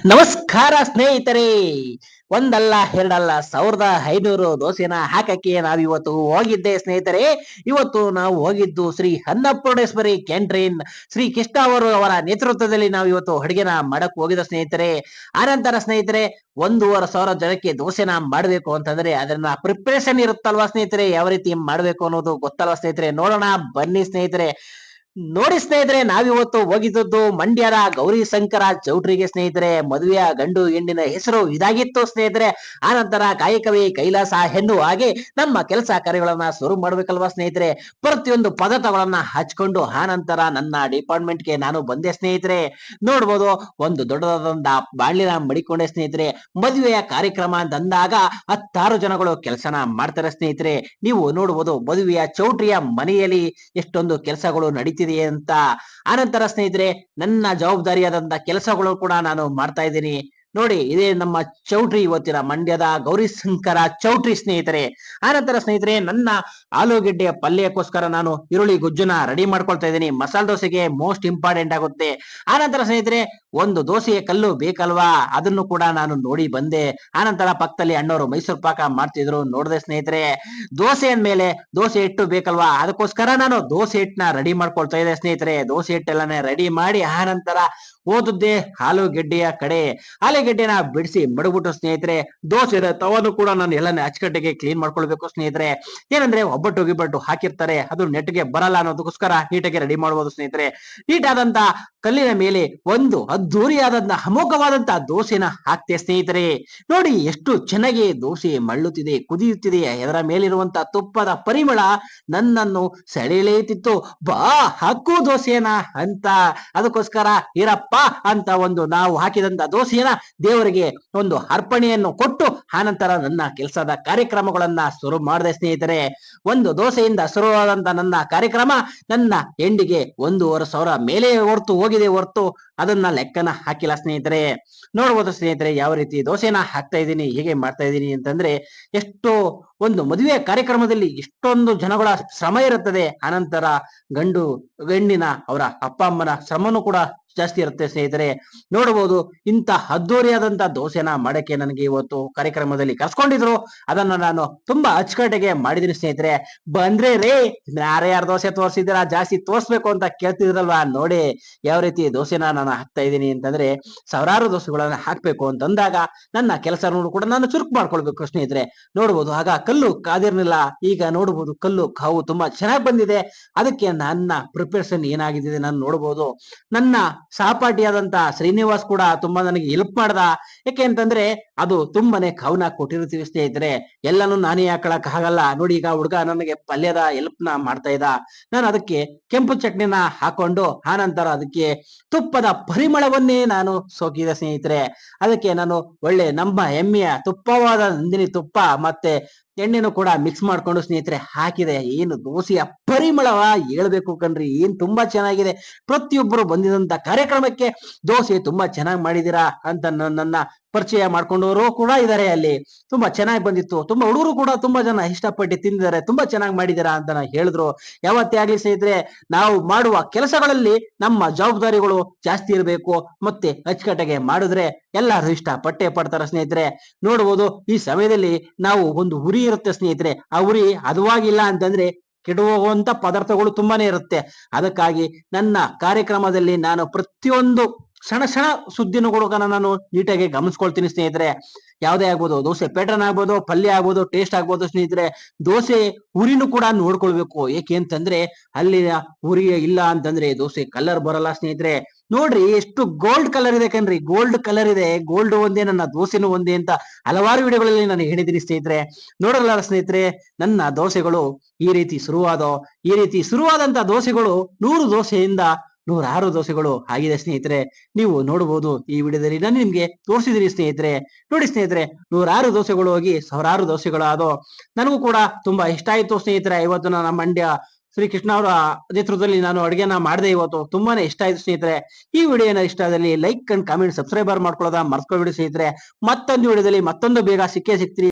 ನಮಸ್ಕಾರ ಸ್ನೇಹಿತರೆ. ಒಂದಲ್ಲ, ಎರಡಲ್ಲ, ಸಾವಿರದ ಐನೂರು ದೋಸೆನ ಹಾಕಕ್ಕೆ ನಾವು ಇವತ್ತು ಹೋಗಿದ್ದೆ ಸ್ನೇಹಿತರೆ. ಇವತ್ತು ನಾವು ಹೋಗಿದ್ದು ಶ್ರೀ ಅನ್ನಪೂರ್ಣೇಶ್ವರಿ ಕ್ಯಾಂಟ್ರೀನ್ ಶ್ರೀ ಕೃಷ್ಣ ಅವರು ಅವರ ನೇತೃತ್ವದಲ್ಲಿ ನಾವು ಇವತ್ತು ಅಡುಗೆನ ಮಾಡಕ್ ಹೋಗಿದ ಸ್ನೇಹಿತರೆ. ಆನಂತರ ಸ್ನೇಹಿತರೆ, ಒಂದೂವರೆ ಸಾವಿರ ಜನಕ್ಕೆ ದೋಸೆನ ಮಾಡಬೇಕು ಅಂತಂದ್ರೆ ಅದನ್ನ ಪ್ರಿಪರೇಷನ್ ಇರುತ್ತಲ್ವಾ ಸ್ನೇಹಿತರೆ? ಯಾವ ರೀತಿ ಮಾಡಬೇಕು ಅನ್ನೋದು ಗೊತ್ತಲ್ವಾ ಸ್ನೇಹಿತರೆ? ನೋಡೋಣ, ಬನ್ನಿ ಸ್ನೇಹಿತರೆ. ನೋಡಿ ಸ್ನೇಹಿತರೆ, ನಾವಿವತ್ತು ಹೋಗಿದ್ದದ್ದು ಮಂಡ್ಯರ ಗೌರಿ ಶಂಕರ ಚೌಟ್ರಿಗೆ ಸ್ನೇಹಿತರೆ. ಮದುವೆಯ ಗಂಡು ಹೆಣ್ಣಿನ ಹೆಸರು ಇದಾಗಿತ್ತು ಸ್ನೇಹಿತರೆ. ಆನಂತರ ಕಾಯಕವಿ ಕೈಲಾಸ ಹೆಣ್ಣು. ಆಗಿ ನಮ್ಮ ಕೆಲಸ ಕಾರ್ಯಗಳನ್ನ ಶುರು ಮಾಡ್ಬೇಕಲ್ವಾ ಸ್ನೇಹಿತರೆ? ಪ್ರತಿಯೊಂದು ಪದಾರ್ಥಗಳನ್ನ ಹಚ್ಕೊಂಡು ಆನಂತರ ನನ್ನ ಡಿಪಾರ್ಟ್ಮೆಂಟ್ಗೆ ನಾನು ಬಂದೆ ಸ್ನೇಹಿತರೆ. ನೋಡ್ಬೋದು, ಒಂದು ದೊಡ್ಡದಾದಂತ ಬಾಣ್ಲಿನ ಮಡಿಕೊಂಡೆ ಸ್ನೇಹಿತರೆ. ಮದುವೆಯ ಕಾರ್ಯಕ್ರಮ ಅಂತ ಅಂದಾಗ ಹತ್ತಾರು ಜನಗಳು ಕೆಲಸನ ಮಾಡ್ತಾರೆ ಸ್ನೇಹಿತರೆ. ನೀವು ನೋಡ್ಬೋದು, ಮದುವೆಯ ಚೌಟ್ರಿಯ ಮನೆಯಲ್ಲಿ ಎಷ್ಟೊಂದು ಕೆಲಸಗಳು ನಡೀತಿದೆ ಅಂತ. ಆನಂತರ ಸ್ನೇಹಿತರೆ ನನ್ನ ಜವಾಬ್ದಾರಿಯಾದಂತ ಕೆಲಸಗಳು ಕೂಡ ನಾನು ಮಾಡ್ತಾ ಇದ್ದೀನಿ. ನೋಡಿ, ಇದೇ ನಮ್ಮ ಚೌಟ್ರಿ ಇವತ್ತಿನ ಮಂಡ್ಯದ ಗೌರಿಶಂಕರ ಚೌಟ್ರಿ ಸ್ನೇಹಿತರೆ. ಆನಂತರ ಸ್ನೇಹಿತರೆ, ನನ್ನ ಆಲೂಗೆಡ್ಡೆಯ ಪಲ್ಯಕ್ಕೋಸ್ಕರ ನಾನು ಈರುಳ್ಳಿ ಗುಜ್ಜುನ ರೆಡಿ ಮಾಡ್ಕೊಳ್ತಾ ಇದ್ದೀನಿ. ಮಸಾಲ ದೋಸೆಗೆ ಮೋಸ್ಟ್ ಇಂಪಾರ್ಟೆಂಟ್ ಆಗುತ್ತೆ. ಆನಂತರ ಸ್ನೇಹಿತರೆ, ಒಂದು ದೋಸೆಯ ಕಲ್ಲು ಬೇಕಲ್ವಾ? ಅದನ್ನು ಕೂಡ ನಾನು ನೋಡಿ ಬಂದೆ. ಆನಂತರ ಪಕ್ಕದಲ್ಲಿ ಅಣ್ಣವರು ಮೈಸೂರು ಪಾಕ ಮಾಡ್ತಿದ್ರು. ನೋಡಿದೆ ಸ್ನೇಹಿತರೆ, ದೋಸೆ ಅಂದ್ಮೇಲೆ ದೋಸೆ ಹಿಟ್ಟು ಬೇಕಲ್ವಾ? ಅದಕ್ಕೋಸ್ಕರ ನಾನು ದೋಸೆ ಹಿಟ್ಟನ್ನ ರೆಡಿ ಮಾಡ್ಕೊಳ್ತಾ ಇದ್ದೆ ಸ್ನೇಹಿತರೆ. ದೋಸೆ ಹಿಟ್ಟೆಲ್ಲನೇ ರೆಡಿ ಮಾಡಿ ಆನಂತರ ಓದುದ್ದೆ ಆಲೂಗೆಡ್ಡೆಯ ಕಡೆ. ಆಲೂಗೆಡ್ಡೆನ ಬಿಡಿಸಿ ಮಡಗ್ಬಿಟ್ಟು ಸ್ನೇಹಿತರೆ, ದೋಸೆ ತವನ್ನು ಕೂಡ ನಾನು ಎಲ್ಲ ಅಚ್ಚುಕಟ್ಟೆಗೆ ಕ್ಲೀನ್ ಮಾಡ್ಕೊಳ್ಬೇಕು ಸ್ನೇಹಿತರೆ. ಏನಂದ್ರೆ ಒಬ್ಬಟ್ಟು ಗಿಬ್ಬಟ್ಟು ಹಾಕಿರ್ತಾರೆ, ಅದು ನೆಟ್ಗೆ ಬರಲ್ಲ ಅನ್ನೋದಕ್ಕೋಸ್ಕರ ನೀಟಾಗಿ ರೆಡಿ ಮಾಡಬಹುದು ಸ್ನೇಹಿತರೆ. ನೀಟಾದಂತ ಕಲ್ಲಿನ ಮೇಲೆ ಒಂದು ಅದ್ಧೂರಿಯಾದಂತಹ ಅಮೋಘವಾದಂತಹ ದೋಸೆನ ಹಾಕ್ತೆ ಸ್ನೇಹಿತರೆ. ನೋಡಿ ಎಷ್ಟು ಚೆನ್ನಾಗಿ ದೋಸೆ ಮಳ್ಳುತ್ತಿದೆ, ಕುದಿಯುತ್ತಿದೆ ಅದರ ಮೇಲಿರುವಂತಹ ತುಪ್ಪದ ಪರಿಮಳ ನನ್ನನ್ನು ಸೆಳೆಯಲೇತಿತ್ತು. ಬಾ, ಹಾಕು ದೋಸೆನ ಅಂತ. ಅದಕ್ಕೋಸ್ಕರ ಇರಪ್ಪ ಅಂತ ಒಂದು ನಾವು ಹಾಕಿದಂತ ದೋಸೆಯನ್ನ ದೇವರಿಗೆ ಒಂದು ಅರ್ಪಣೆಯನ್ನು ಕೊಟ್ಟು ಆನಂತರ ನನ್ನ ಕೆಲಸದ ಕಾರ್ಯಕ್ರಮಗಳನ್ನ ಶುರು ಮಾಡಿದೆ ಸ್ನೇಹಿತರೆ. ಒಂದು ದೋಸೆಯಿಂದ ಶುರುವಾದಂತ ನನ್ನ ಕಾರ್ಯಕ್ರಮ ನನ್ನ ಹೆಂಡಿಗೆ ಒಂದೂವರೆ ಸಾವಿರ ಮೇಲೆ ಹೊರ್ತು ಹೋಗಿದೆ ಹೊರತು ಅದನ್ನ ಲೆಕ್ಕನ ಹಾಕಿಲ್ಲ ಸ್ನೇಹಿತರೆ. ನೋಡ್ಬೋದು ಸ್ನೇಹಿತರೆ, ಯಾವ ರೀತಿ ದೋಸೆನ ಹಾಕ್ತಾ ಇದ್ದೀನಿ, ಹೇಗೆ ಮಾಡ್ತಾ ಇದ್ದೀನಿ ಅಂತಂದ್ರೆ, ಎಷ್ಟೋ ಒಂದು ಮದುವೆ ಕಾರ್ಯಕ್ರಮದಲ್ಲಿ ಎಷ್ಟೊಂದು ಜನಗಳ ಶ್ರಮ ಇರುತ್ತದೆ. ಅನಂತರ ಗಂಡು, ಗಂಡಿನ ಅವರ ಅಪ್ಪ, ಅಮ್ಮನ ಶ್ರಮನೂ ಕೂಡ ಜಾಸ್ತಿ ಇರುತ್ತೆ ಸ್ನೇಹಿತರೆ. ನೋಡಬಹುದು ಇಂತ ಅದ್ದೂರಿಯಾದಂತ ದೋಸೆನ ಮಾಡಕ್ಕೆ ನನಗೆ ಇವತ್ತು ಕಾರ್ಯಕ್ರಮದಲ್ಲಿ ಕರ್ಸ್ಕೊಂಡಿದ್ರು. ಅದನ್ನ ನಾನು ತುಂಬಾ ಅಚ್ಚುಕಟ್ಟೆಗೆ ಮಾಡಿದೀನಿ ಸ್ನೇಹಿತರೆ. ಬಂದ್ರೆ ರೇ ಯಾರ ಯಾರ ದೋಸೆ ತೋರಿಸಿದ್ದೀರಾ? ಜಾಸ್ತಿ ತೋರ್ಸ್ಬೇಕು ಅಂತ ಕೇಳ್ತಿದ್ರಲ್ವಾ? ನೋಡಿ, ಯಾವ ರೀತಿ ದೋಸೆನ ನಾನು ಹಾಕ್ತಾ ಇದ್ದೀನಿ ಅಂತಂದ್ರೆ, ಸಾವಿರಾರು ದೋಸೆಗಳನ್ನ ಹಾಕ್ಬೇಕು ಅಂತಂದಾಗ ನನ್ನ ಕೆಲಸ ಕೂಡ ನಾನು ಚುರುಕು ಮಾಡ್ಕೊಳ್ಬೇಕು ಸ್ನೇಹಿತರೆ. ನೋಡ್ಬೋದು, ಆಗ ಕಲ್ಲು ಕಾದಿರ್ಲಿಲ್ಲ. ಈಗ ನೋಡ್ಬೋದು, ಕಲ್ಲು ಕಾವು ತುಂಬಾ ಚೆನ್ನಾಗಿ ಬಂದಿದೆ. ಅದಕ್ಕೆ ನನ್ನ ಪ್ರಿಪರೇಷನ್ ಏನಾಗಿದೆ ನಾನು ನೋಡ್ಬೋದು. ನನ್ನ ಸಹಪಾಠಿಯಾದಂತ ಶ್ರೀನಿವಾಸ್ ಕೂಡ ತುಂಬಾ ನನಗೆ ಹೆಲ್ಪ್ ಮಾಡ್ದ. ಯಾಕೆ ಅಂತಂದ್ರೆ ಅದು ತುಂಬಾನೇ ಕವನ ಕೊಟ್ಟಿರ್ತೀವಿ ಸ್ನೇಹಿತರೆ. ಎಲ್ಲಾನು ನಾನೇ ಹಾಕೊಳಕ್ ಆಗಲ್ಲ. ನೋಡಿ ಈಗ ಹುಡುಗ ನನಗೆ ಪಲ್ಯದ ಹೆಲ್ಪ್ನ ಮಾಡ್ತಾ ಇದ್ದ. ನಾನು ಅದಕ್ಕೆ ಕೆಂಪು ಚಟ್ನಿನ ಹಾಕೊಂಡು ಆನಂತರ ಅದಕ್ಕೆ ತುಪ್ಪದ ಪರಿಮಳವನ್ನೇ ನಾನು ಸೋಕಿದೆ ಸ್ನೇಹಿತರೆ. ಅದಕ್ಕೆ ನಾನು ಒಳ್ಳೆ ನಮ್ಮ ಹೆಮ್ಮೆಯ ತುಪ್ಪವಾದ ನಂದಿನಿ ತುಪ್ಪ ಮತ್ತೆ ಎಣ್ಣೆನು ಕೂಡ ಮಿಕ್ಸ್ ಮಾಡ್ಕೊಂಡು ಸ್ನೇಹಿತರೆ ಹಾಕಿದೆ. ಏನು ದೋಸೆಯ ಪರಿಮಳವ ಹೇಳ್ಬೇಕು ಕಣ್ರಿ. ಏನ್ ತುಂಬಾ ಚೆನ್ನಾಗಿದೆ. ಪ್ರತಿಯೊಬ್ಬರು ಬಂದಿದಂತ ಕಾರ್ಯಕ್ರಮಕ್ಕೆ ದೋಸೆ ತುಂಬಾ ಚೆನ್ನಾಗಿ ಮಾಡಿದೀರಾ ಅಂತ ನನ್ನನ್ನ ಪರಿಚಯ ಮಾಡ್ಕೊಂಡವರು ಕೂಡ ಇದಾರೆ ಅಲ್ಲಿ. ತುಂಬಾ ಚೆನ್ನಾಗಿ ಬಂದಿತ್ತು. ತುಂಬಾ ಹುಡುಗರು ಕೂಡ ತುಂಬಾ ಜನ ಇಷ್ಟಪಟ್ಟು ತಿಂದಿದ್ದಾರೆ. ತುಂಬಾ ಚೆನ್ನಾಗಿ ಮಾಡಿದೀರಾ ಅಂತ ಹೇಳಿದ್ರು. ಯಾವತ್ತೇ ಆಗ್ಲಿ ಸ್ನೇಹಿತರೆ, ನಾವು ಮಾಡುವ ಕೆಲಸಗಳಲ್ಲಿ ನಮ್ಮ ಜವಾಬ್ದಾರಿಗಳು ಜಾಸ್ತಿ ಇರಬೇಕು. ಮತ್ತೆ ಅಚ್ಚುಕಟ್ಟಾಗೆ ಮಾಡಿದ್ರೆ ಎಲ್ಲರೂ ಇಷ್ಟ ಪಟ್ಟೆ ಪಡ್ತಾರ ಸ್ನೇಹಿತರೆ. ನೋಡ್ಬೋದು, ಈ ಸಮಯದಲ್ಲಿ ನಾವು ಒಂದು ಉರಿ ಇರುತ್ತೆ ಸ್ನೇಹಿತರೆ. ಆ ಉರಿ ಹದವಾಗಿಲ್ಲ ಅಂತಂದ್ರೆ ಕೆಡುವಂತ ಪದಾರ್ಥಗಳು ತುಂಬಾನೇ ಇರುತ್ತೆ. ಅದಕ್ಕಾಗಿ ನನ್ನ ಕಾರ್ಯಕ್ರಮದಲ್ಲಿ ನಾನು ಪ್ರತಿಯೊಂದು ಸಣ್ಣ ಸಣ್ಣ ಸುದ್ದಿನೂ ಕೂಡ ನಾನು ನೀಟಾಗಿ ಗಮನಿಸ್ಕೊಳ್ತೀನಿ ಸ್ನೇಹಿತರೆ. ಯಾವುದೇ ಆಗ್ಬೋದು, ದೋಸೆ ಪ್ಯಾಟರ್ನ್ ಆಗ್ಬೋದು, ಪಲ್ಯ ಆಗ್ಬೋದು ಟೇಸ್ಟ್ ಆಗ್ಬೋದು ಸ್ನೇಹಿತರೆ. ದೋಸೆ ಉರಿನೂ ಕೂಡ ನೋಡ್ಕೊಳ್ಬೇಕು. ಏಕೆ ಅಂತಂದ್ರೆ ಅಲ್ಲಿ ಉರಿ ಇಲ್ಲ ಅಂತಂದ್ರೆ ದೋಸೆ ಕಲರ್ ಬರಲ್ಲ ಸ್ನೇಹಿತರೆ. ನೋಡ್ರಿ ಎಷ್ಟು ಗೋಲ್ಡ್ ಕಲರ್ ಇದೆ ಕಣ್ರಿ. ಗೋಲ್ಡ್ ಕಲರ್ ಇದೆ. ಗೋಲ್ಡ್ ಒಂದೇ, ನನ್ನ ದೋಸೆನೂ ಒಂದೇ ಅಂತ ಹಲವಾರು ವಿಡಿಯೋಗಳಲ್ಲಿ ನಾನು ಹೇಳಿದ್ದೀನಿ ಸ್ನೇಹಿತರೆ. ನೋಡಲ್ಲ ಸ್ನೇಹಿತರೆ, ನನ್ನ ದೋಸೆಗಳು ಈ ರೀತಿ ಶುರುವಾದೋ ಈ ರೀತಿ ಶುರುವಾದಂತ ದೋಸೆಗಳು ನೂರು ದೋಸೆಯಿಂದ ನೂರಾರು ದೋಸೆಗಳು ಆಗಿದೆ ಸ್ನೇಹಿತರೆ. ನೀವು ನೋಡಬಹುದು ಈ ವಿಡಿಯೋದಲ್ಲಿ ನಾನು ನಿಮ್ಗೆ ತೋರಿಸಿದಿರಿ ಸ್ನೇಹಿತರೆ. ನೋಡಿ ಸ್ನೇಹಿತರೆ, ನೂರಾರು ದೋಸೆಗಳು ಹೋಗಿ ಸಾವಿರಾರು ದೋಸೆಗಳು ಆದೋ ನನಗೂ ಕೂಡ ತುಂಬಾ ಇಷ್ಟ ಆಯ್ತು ಸ್ನೇಹಿತರೆ. ಇವತ್ತು ನನ್ನ ಮಂಡ್ಯ ಶ್ರೀ ಕೃಷ್ಣ ಅವರ ನೇತೃತ್ವದಲ್ಲಿ ನಾನು ಅಡುಗೆನ ಮಾಡಿದೆ ಇವತ್ತು. ತುಂಬಾನೇ ಇಷ್ಟ ಆಯ್ತು ಸ್ನೇಹಿತರೆ. ಈ ವಿಡಿಯೋನ ಇಷ್ಟ ಆದಲ್ಲಿ ಲೈಕ್ ಅಂಡ್ ಕಾಮೆಂಟ್ ಸಬ್ಸ್ಕ್ರೈಬರ್ ಮಾಡ್ಕೊಳ್ಳೋದ ಮರ್ಸ್ಕೊಬಿಡಿ ಸ್ನೇಹಿತರೆ. ಮತ್ತೊಂದು ವಿಡಿಯೋದಲ್ಲಿ ಮತ್ತೊಂದು ಬೇಗ ಸಿಕ್ಕೇ ಸಿಗ್ತೀರಿ